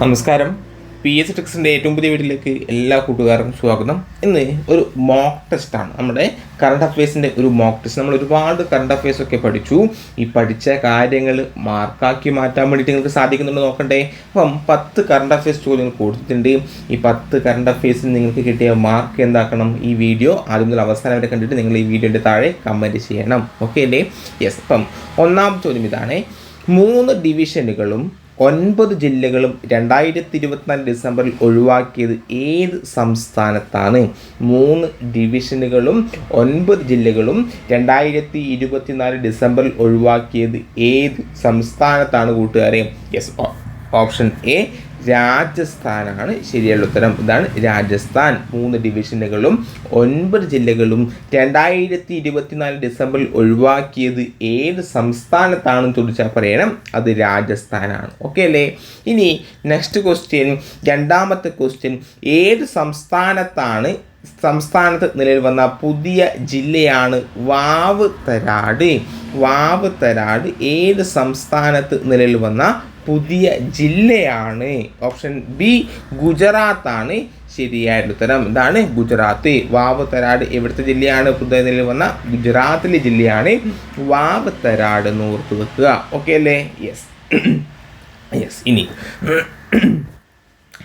നമസ്കാരം. P S ടെക്സിന്റെ ഏറ്റവും പുതിയ വീട്ടിലേക്ക് എല്ലാ കൂട്ടുകാർക്കും സ്വാഗതം. ഇന്ന് ഒരു മോക്ക് ടെസ്റ്റാണ് നമ്മുടെ കറണ്ട് അഫയേഴ്സിന്റെ ഒരു മോക്ക് ടെസ്റ്റ് നമ്മൾ ഒരുപാട് കറണ്ട് അഫയേഴ്സ് ഒക്കെ പഠിച്ചു. ഈ പഠിച്ച കാര്യങ്ങൾ മാർക്കാക്കി മാറ്റാൻ വേണ്ടിയിട്ട് നിങ്ങൾക്ക് സാധിക്കുന്നുണ്ട് നോക്കണ്ടേ? അപ്പം പത്ത് കറണ്ട് അഫയേഴ്സ് ചോദ്യങ്ങൾ കൊടുത്തിട്ടുണ്ട്. ഈ പത്ത് കറണ്ട് അഫയേഴ്സിൽ നിങ്ങൾക്ക് കിട്ടിയ മാർക്ക് എന്താക്കണം? ഈ വീഡിയോ ആദ്യം മുതൽ അവസാനം വരെ കണ്ടിട്ട് നിങ്ങൾ ഈ വീഡിയോന്റെ താഴെ കമന്റ് ചെയ്യണം. ഓക്കെ അല്ലേ? യെസ് അപ്പം ഒന്നാം ചോദ്യം ഇതാണ്. മൂന്ന് ഡിവിഷനുകളും ഒൻപത് ജില്ലകളും രണ്ടായിരത്തി ഇരുപത്തിനാല് ഡിസംബറിൽ ഒഴിവാക്കിയത് ഏത് സംസ്ഥാനത്താണ്? മൂന്ന് ഡിവിഷനുകളും ഒൻപത് ജില്ലകളും രണ്ടായിരത്തി ഇരുപത്തിനാല് ഡിസംബറിൽ ഒഴിവാക്കിയത് ഏത് സംസ്ഥാനത്താണ് കൂട്ടുകാരെ? യെസ് ഓപ്ഷൻ എ രാജസ്ഥാനാണ്. ശരിയുള്ള ഉത്തരം ഇതാണ് രാജസ്ഥാൻ. മൂന്ന് ഡിവിഷനുകളും ഒൻപത് ജില്ലകളും രണ്ടായിരത്തി ഇരുപത്തിനാല് ഡിസംബറിൽ ഒഴിവാക്കിയത് ഏത് സംസ്ഥാനത്താണെന്ന് ചോദിച്ചാൽ പറയണം അത് രാജസ്ഥാനാണ്. ഓക്കെ അല്ലേ? ഇനി നെക്സ്റ്റ് ക്വസ്റ്റ്യൻ രണ്ടാമത്തെ ക്വസ്റ്റ്യൻ ഏത് സംസ്ഥാനത്താണ് സംസ്ഥാനത്ത് നിലവിൽ വന്ന പുതിയ ജില്ലയാണ് വാവ് തരാട് വാവ് തരാട് ഏത് സംസ്ഥാനത്ത് നിലവിൽ വന്ന പുതിയ ജില്ലയാണ്. ഓപ്ഷൻ ബി ഗുജറാത്താണ്. ശരിയായ ഉത്തരം. ഇതാണ് ഗുജറാത്ത്. വാവ് തരാട് എവിടുത്തെ ജില്ലയാണ്? പുതിയ നിലയിൽ വന്ന ഗുജറാത്തിലെ ജില്ലയാണ്. വാവ് തരാട് എന്ന് ഓർത്ത് വെക്കുക. ഓക്കെ അല്ലേ? യെസ് യെസ് ഇനി.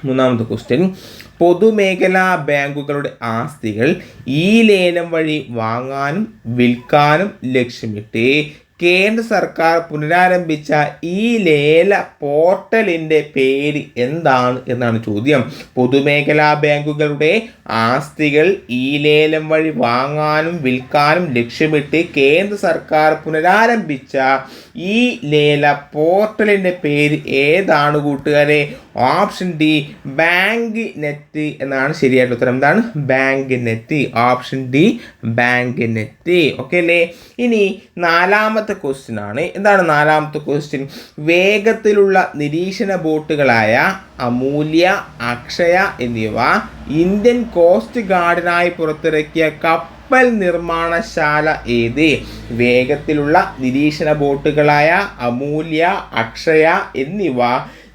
മൂന്നാമത്തെ ക്വസ്റ്റ്യൻ പൊതുമേഖലാ ബാങ്കുകളുടെ ആസ്തികൾ ഈ ലേലം വഴി വാങ്ങാനും വിൽക്കാനും ലക്ഷ്യമിട്ട് കേന്ദ്ര സർക്കാർ പുനരാരംഭിച്ച ഈ ലേല പോർട്ടലിന്റെ പേര് എന്താണ് എന്നാണ് ചോദ്യം. പൊതുമേഖലാ ബാങ്കുകളുടെ ആസ്തികൾ ഈ ലേലം വഴി വാങ്ങാനും വിൽക്കാനും ലക്ഷ്യമിട്ട് കേന്ദ്ര സർക്കാർ പുനരാരംഭിച്ച ഈ ലേല പോർട്ടലിന്റെ പേര് ഏതാണ് കൂട്ടുകാരെ? ഓപ്ഷൻ ഡി ബാങ്ക് നെറ്റ് എന്നാണ് ശരിയായിട്ടുള്ള ഉത്തരം. എന്താണ്? Bank net. Option D bank net. Okay അല്ലേ? ഇനി നാലാമത്തെ ക്വസ്റ്റ്യൻ ആണ്. എന്താണ് നാലാമത്തെ ക്വസ്റ്റ്യൻ വേഗത്തിലുള്ള നിരീക്ഷണ ബോട്ടുകളായ അമൂല്യ അക്ഷയ എന്നിവ ഇന്ത്യൻ കോസ്റ്റ് ഗാർഡിനായി പുറത്തിറക്കിയ കപ്പൽ നിർമ്മാണശാല ഏത്? വേഗത്തിലുള്ള നിരീക്ഷണ ബോട്ടുകളായ അമൂല്യ അക്ഷയ എന്നിവ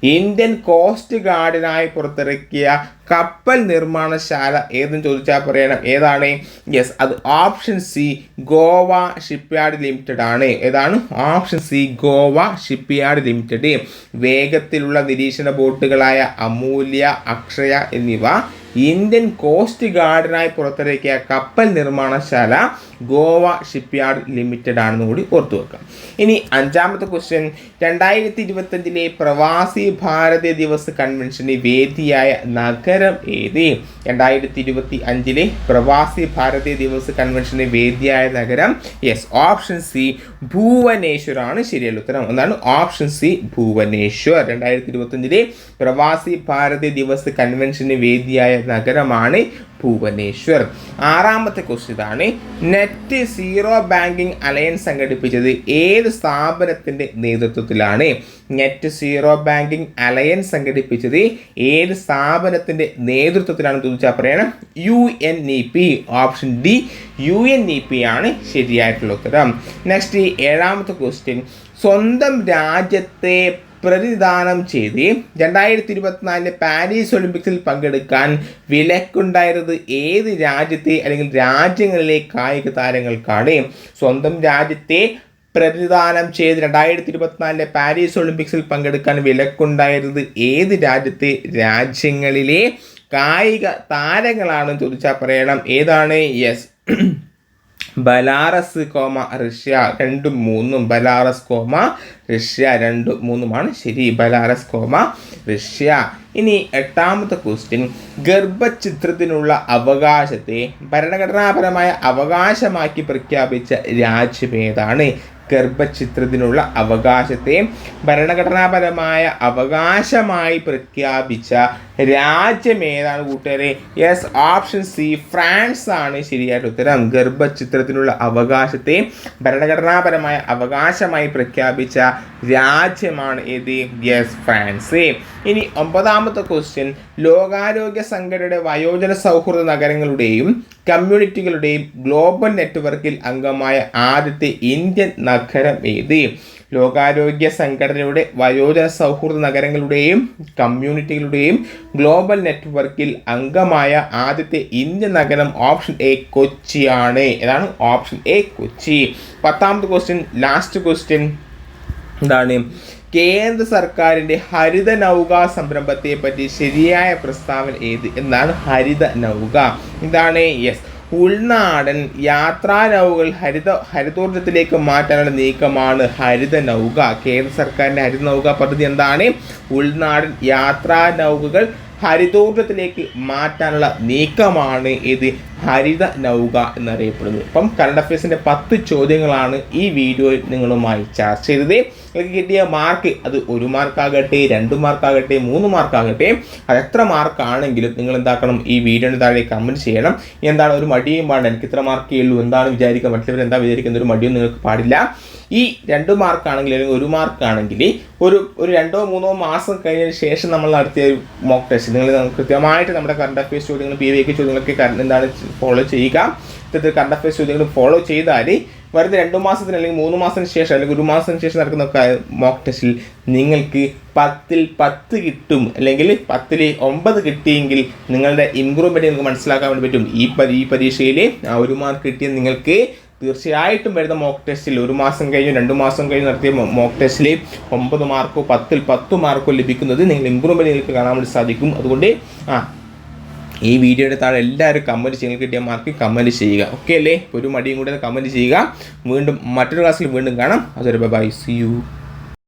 ഇന്ത്യൻ കോസ്റ്റ് ഗാർഡിനായി പുറത്തിറക്കിയ കപ്പൽ നിർമ്മാണശാല ഏതെന്ന് ചോദിച്ചാൽ പറയണം. ഏതാണ്? യെസ് അത് option C Goa shipyard limited ആണ്. ഏതാണ്? Option C Goa shipyard limited വേഗത്തിലുള്ള നിരീക്ഷണ ബോട്ടുകളായ അമൂല്യ അക്ഷയ എന്നിവ ഇന്ത്യൻ കോസ്റ്റ് ഗാർഡിനായി പുറത്തിറക്കിയ കപ്പൽ നിർമ്മാണശാല ഗോവ ഷിപ്പ്യാർഡ് ലിമിറ്റഡ് ആണെന്ന് കൂടി ഓർത്തു വെക്കാം. ഇനി അഞ്ചാമത്തെ ക്വസ്റ്റ്യൻ രണ്ടായിരത്തി ഇരുപത്തഞ്ചിലെ പ്രവാസി ഭാരതീയ ദിവസ് കൺവെൻഷന് വേദിയായ നഗരം ഏത്? രണ്ടായിരത്തി ഇരുപത്തി അഞ്ചിലെ പ്രവാസി ഭാരതീയ ദിവസ് കൺവെൻഷന് വേദിയായ നഗരം? യെസ് ഓപ്ഷൻ സി ഭുവനേശ്വർ ആണ് ശരിയുള്ള ഉത്തരം. ഒന്നാണ് ഓപ്ഷൻ സി ഭുവനേശ്വർ. രണ്ടായിരത്തി ഇരുപത്തഞ്ചിലെ പ്രവാസി ഭാരതീയ ദിവസ് കൺവെൻഷന് വേദിയായ നഗരമാണ് ഭുവനേശ്വർ. ആറാമത്തെ ക്വസ്റ്റ്യൻ ഇതാണ്. നെറ്റ് സീറോ ബാങ്കിങ് അലയൻസ് സംഘടിപ്പിച്ചത് ഏത് സ്ഥാപനത്തിന്റെ നേതൃത്വത്തിലാണ്? നെറ്റ് സീറോ ബാങ്കിങ് അലയൻസ് സംഘടിപ്പിച്ചത് ഏത് സ്ഥാപനത്തിന്റെ നേതൃത്വത്തിലാണ് ചോദിച്ചാൽ പറയണം. U N E P option D U N E P ആണ് ശരിയായിട്ടുള്ള ഉത്തരം നെക്സ്റ്റ് ഏഴാമത്തെ ക്വസ്റ്റ്യൻ സ്വന്തം രാജ്യത്തെ പ്രതിദാനം ചെയ്ത് രണ്ടായിരത്തി ഇരുപത്തിനാലിലെ പാരീസ് ഒളിമ്പിക്സിൽ പങ്കെടുക്കാൻ വിലക്കുണ്ടായിരുന്നത് ഏത് രാജ്യത്തെ അല്ലെങ്കിൽ രാജ്യങ്ങളിലെ കായിക താരങ്ങൾക്കാണ്? സ്വന്തം രാജ്യത്തെ പ്രതിദാനം ചെയ്ത് രണ്ടായിരത്തി ഇരുപത്തിനാലിലെ പാരീസ് ഒളിമ്പിക്സിൽ പങ്കെടുക്കാൻ വിലക്കുണ്ടായിരുന്നത് ഏത് രാജ്യത്തെ രാജ്യങ്ങളിലെ കായിക താരങ്ങളാണെന്ന് ചോദിച്ചാൽ പറയണം. ഏതാണ്? യെസ്. ബലാറസ് കോമ റഷ്യ രണ്ടും മൂന്നും ബലാറസ് കോമ റഷ്യ രണ്ടും മൂന്നുമാണ്. ശരി ബലാറസ് കോമ റഷ്യ. ഇനി എട്ടാമത്തെ ക്വസ്റ്റ്യൻ ഗർഭചിത്രത്തിനുള്ള അവകാശത്തെ ഭരണഘടനാപരമായ അവകാശമാക്കി പ്രഖ്യാപിച്ച രാജ്യം ഏതാണ് ഗർഭചിത്രത്തിനുള്ള അവകാശത്തെ ഭരണഘടനാപരമായ അവകാശമായി പ്രഖ്യാപിച്ച രാജ്യം ഏതാണ് കൂട്ടുകാരെ? യെസ് ഓപ്ഷൻ സി ഫ്രാൻസ് ആണ് ശരിയായിട്ട് ഉത്തരം. ഗർഭചിത്രത്തിനുള്ള അവകാശത്തെ ഭരണഘടനാപരമായ അവകാശമായി പ്രഖ്യാപിച്ച രാജ്യമാണ് ഏത്? യെസ് ഫ്രാൻസ് ഇനി ഒമ്പതാമത്തെ ക്വസ്റ്റ്യൻ ലോകാരോഗ്യ സംഘടനയുടെ വയോജന സൗഹൃദ നഗരങ്ങളുടെയും കമ്മ്യൂണിറ്റികളുടെയും ഗ്ലോബൽ നെറ്റ്വർക്കിൽ അംഗമായ ആദ്യത്തെ ഇന്ത്യൻ നഗരം ഏത്? ലോകാരോഗ്യ സംഘടനയുടെ വയോജന സൗഹൃദ നഗരങ്ങളുടെയും കമ്മ്യൂണിറ്റികളുടെയും ഗ്ലോബൽ നെറ്റ്വർക്കിൽ അംഗമായ ആദ്യത്തെ ഇന്ത്യൻ നഗരം ഓപ്ഷൻ എ കൊച്ചിയാണ്. ഏതാണ് ഓപ്ഷൻ എ കൊച്ചി. പത്താമത്തെ ക്വസ്റ്റ്യൻ ലാസ്റ്റ് ക്വസ്റ്റ്യൻ എന്താണ് കേന്ദ്ര സർക്കാരിന്റെ ഹരിത നൗക സംരംഭത്തെ പറ്റി ശരിയായ പ്രസ്താവന ഏത് എന്നാണ് ഹരിത നൗക. ഇതാണ് യെസ്. ഉൾനാടൻ യാത്രാ നൗകൾ ഹരിത ഹരിതോർജത്തിലേക്ക് മാറ്റാനുള്ള നീക്കമാണ് ഹരിത നൗക. കേന്ദ്ര സർക്കാരിന്റെ ഹരിത നൗക പദ്ധതി എന്താണ്? ഉൾനാടൻ യാത്രാ നൗകകൾ ഹരിതോർജത്തിലേക്ക് മാറ്റാനുള്ള നീക്കമാണ് ഇത് ഹരിത നൗക എന്നറിയപ്പെടുന്നത് അപ്പം കറണ്ട് അഫയേഴ്സിന്റെ പത്ത് ചോദ്യങ്ങളാണ് ഈ വീഡിയോയിൽ നിങ്ങളുമായി ചർച്ച ചെയ്തത്. നിങ്ങൾക്ക് കിട്ടിയ മാർക്ക് അത് ഒരു മാർക്കാകട്ടെ രണ്ട് മാർക്കാകട്ടെ മൂന്ന് മാർക്കാകട്ടെ അത് എത്ര മാർക്കാണെങ്കിലും നിങ്ങൾ എന്താക്കണം ഈ വീഡിയോയുടെ താഴെ കമന്റ് ചെയ്യണം. എന്താണ് ഒരു മടിയും പാടില്ല എനിക്ക് ഇത്ര മാർക്കേ ഉള്ളൂ എന്താണ് വിചാരിക്കുക മറ്റുള്ളവർ എന്താ വിചാരിക്കുന്ന ഒരു മടിയും നിങ്ങൾക്ക് പാടില്ല. ഈ രണ്ട് മാർക്കാണെങ്കിൽ അല്ലെങ്കിൽ ഒരു മാർക്കാണെങ്കിൽ ഒരു ഒരു രണ്ടോ മൂന്നോ മാസം കഴിഞ്ഞതിന് ശേഷം നമ്മൾ നടത്തിയ ഒരു മോക്ക് ടെസ്റ്റ് നിങ്ങൾ കൃത്യമായിട്ട് നമ്മുടെ കറണ്ട് അഫയേഴ്സ് ചോദ്യങ്ങൾ പി വി ചോദ്യങ്ങളൊക്കെ എന്താണ് ഫോളോ ചെയ്യുക. ഇത്തരത്തിൽ കറണ്ട് അഫയേഴ്സ് ചോദ്യങ്ങൾ ഫോളോ ചെയ്താൽ വെറുതെ രണ്ട് മാസത്തിന് അല്ലെങ്കിൽ മൂന്ന് മാസത്തിന് ശേഷം അല്ലെങ്കിൽ ഒരു മാസത്തിന് ശേഷം നടക്കുന്ന മോക്ക് ടെസ്റ്റിൽ നിങ്ങൾക്ക് പത്തിൽ പത്ത് കിട്ടും അല്ലെങ്കിൽ പത്തിൽ ഒമ്പത് കിട്ടിയെങ്കിൽ നിങ്ങളുടെ ഇമ്പ്രൂവ്മെന്റ് നിങ്ങൾക്ക് മനസ്സിലാക്കാൻ വേണ്ടി പറ്റും. ഈ പരി ഈ പരീക്ഷയിൽ ആ ഒരു മാർക്ക് കിട്ടിയ നിങ്ങൾക്ക് തീർച്ചയായിട്ടും വരുന്ന മോക്ക് ടെസ്റ്റിൽ ഒരു മാസം കഴിഞ്ഞ് രണ്ട് മാസം കഴിഞ്ഞ് നടത്തിയ മോക്ക് ടെസ്റ്റിൽ ഒമ്പത് മാർക്കോ പത്തിൽ പത്ത് മാർക്കോ ലഭിക്കുന്നത് നിങ്ങൾ ഇമ്പ്രൂവ്മെന്റ് നിങ്ങൾക്ക് കാണാൻ വേണ്ടി സാധിക്കും. അതുകൊണ്ട് ആ ഈ വീഡിയോയുടെ താഴെ എല്ലാവരും കമന്റ് ചെയ്യുക കിട്ടിയ മാർക്ക് കമന്റ് ചെയ്യുക. ഓക്കെ അല്ലേ? ഒരു മടിയും കൂടെ കമന്റ് ചെയ്യുക. വീണ്ടും മറ്റൊരു ക്ലാസ്സിൽ വീണ്ടും കാണാം. അതൊരു ബൈ സി യു